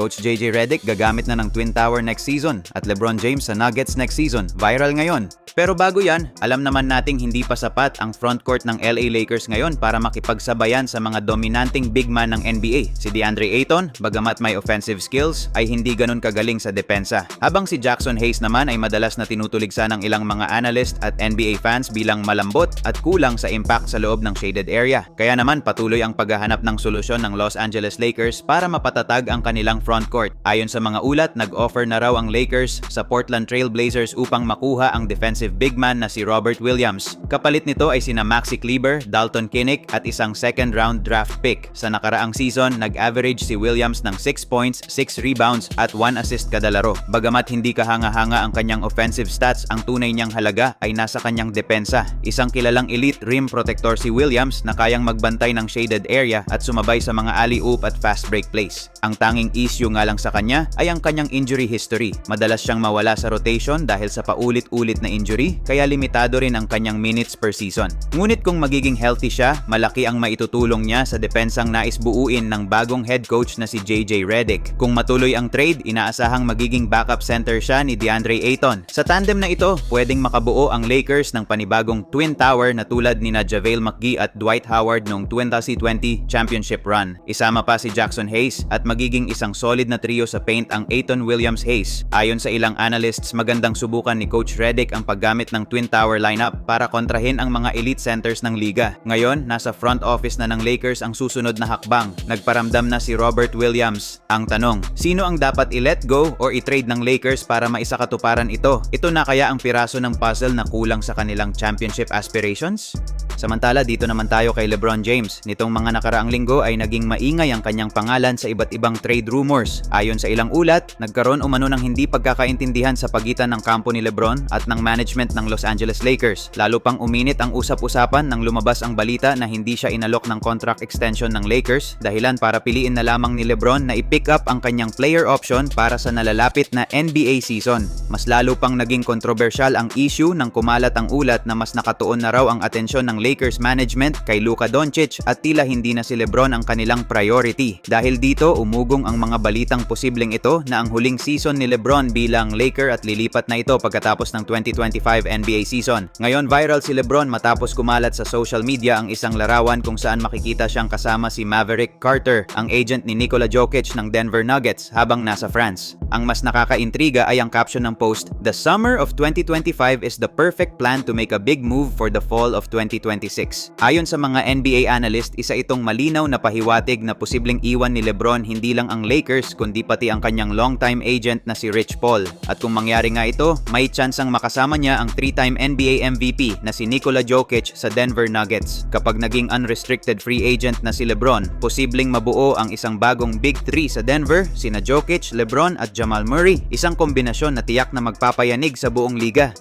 Coach JJ Redick gagamit na ng Twin Tower next season at LeBron James sa Nuggets next season. Viral ngayon. Pero bago yan, alam naman nating hindi pa sapat ang frontcourt ng LA Lakers ngayon para makipagsabayan sa mga dominanting big man ng NBA. Si DeAndre Ayton, bagamat may offensive skills, ay hindi ganun kagaling sa depensa. Habang si Jackson Hayes naman ay madalas na tinutuligsa ng ilang mga analyst at NBA fans bilang malambot at kulang sa impact sa loob ng shaded area. Kaya naman patuloy ang paghahanap ng solusyon ng Los Angeles Lakers para mapatatag ang kanilang frontcourt. Ayon sa mga ulat, nag-offer na raw ang Lakers sa Portland Trail Blazers upang makuha ang defensive big man na si Robert Williams. Kapalit nito ay sina Maxi Kleber, Dalton Kinnick at isang second round draft pick. Sa nakaraang season, nag-average si Williams ng 6 points, 6 rebounds at 1 assist kada laro. Bagamat hindi kahanga-hanga ang kanyang offensive stats, ang tunay niyang halaga ay nasa kanyang depensa. Isang kilalang elite rim protector si Williams na kayang magbantay ng shaded area at sumabay sa mga alley-oop at fast break plays. Ang tanging issue nga lang sa kanya ay ang kanyang injury history. Madalas siyang mawala sa rotation dahil sa paulit-ulit na injury, kaya limitado rin ang kanyang minutes per season. Ngunit kung magiging healthy siya, malaki ang maitutulong niya sa depensang nais buuin ng bagong head coach na si JJ Redick. Kung matuloy ang trade, inaasahang magiging backup center siya ni DeAndre Ayton. Sa tandem na ito, pwedeng makabuo ang Lakers ng panibagong twin tower na tulad ni na JaVale McGee at Dwight Howard noong 2020 championship run. Isama pa si Jackson Hayes at magiging isang solid na trio sa paint ang Ayton Williams Hayes. Ayon sa ilang analysts, magandang subukan ni Coach Redick ang paggamit ng twin tower lineup para kontrahin ang mga elite centers ng liga. Ngayon, nasa front office na ng Lakers ang susunod na hakbang. Nagparamdam na si Robert Williams. Ang tanong, sino ang dapat i-let go or i-trade ng Lakers para maisakatuparan ito? Ito na kaya ang piraso ng puzzle na kulang sa kanilang championship aspirations? Samantala, dito naman tayo kay LeBron James. Nitong mga nakaraang linggo ay naging maingay ang kanyang pangalan sa iba't ibang trade rumors. Ayon sa ilang ulat, nagkaroon umano ng hindi pagkakaintindihan sa pagitan ng kampo ni LeBron at ng management ng Los Angeles Lakers. Lalo pang uminit ang usap-usapan nang lumabas ang balita na hindi siya inalok ng contract extension ng Lakers dahilan para piliin na lamang ni LeBron na i-pick up ang kanyang player option para sa nalalapit na NBA season. Mas lalo pang naging kontrobersyal ang issue nang kumalat ang ulat na mas nakatuon na raw ang atensyon ng Lakers management kay Luka Doncic at tila hindi na si LeBron ang kanilang priority. Dahil dito, umugong ang mga balitang posibleng ito na ang huling season ni LeBron bilang Laker at lilipat na ito pagkatapos ng 2025 NBA season. Ngayon viral si LeBron matapos kumalat sa social media ang isang larawan kung saan makikita siyang kasama si Maverick Carter, ang agent ni Nikola Jokic ng Denver Nuggets habang nasa France. Ang mas nakakaintriga ay ang caption ng post, The summer of 2025 is the perfect plan to make a big move for the fall of 2026. Ayon sa mga NBA analyst, isa itong malinaw na pahiwatig na posibleng iwan ni LeBron hindi lang ang Lakers kundi pati ang kanyang longtime agent na si Rich Paul. At kung mangyari nga ito, may tsansang makasama niya ang three-time NBA MVP na si Nikola Jokic sa Denver Nuggets. Kapag naging unrestricted free agent na si LeBron, posibleng mabuo ang isang bagong Big Three sa Denver, sina Jokic, LeBron at Jamal Murray. Isang kombinasyon na tiyak na magpapayanig sa buong liga.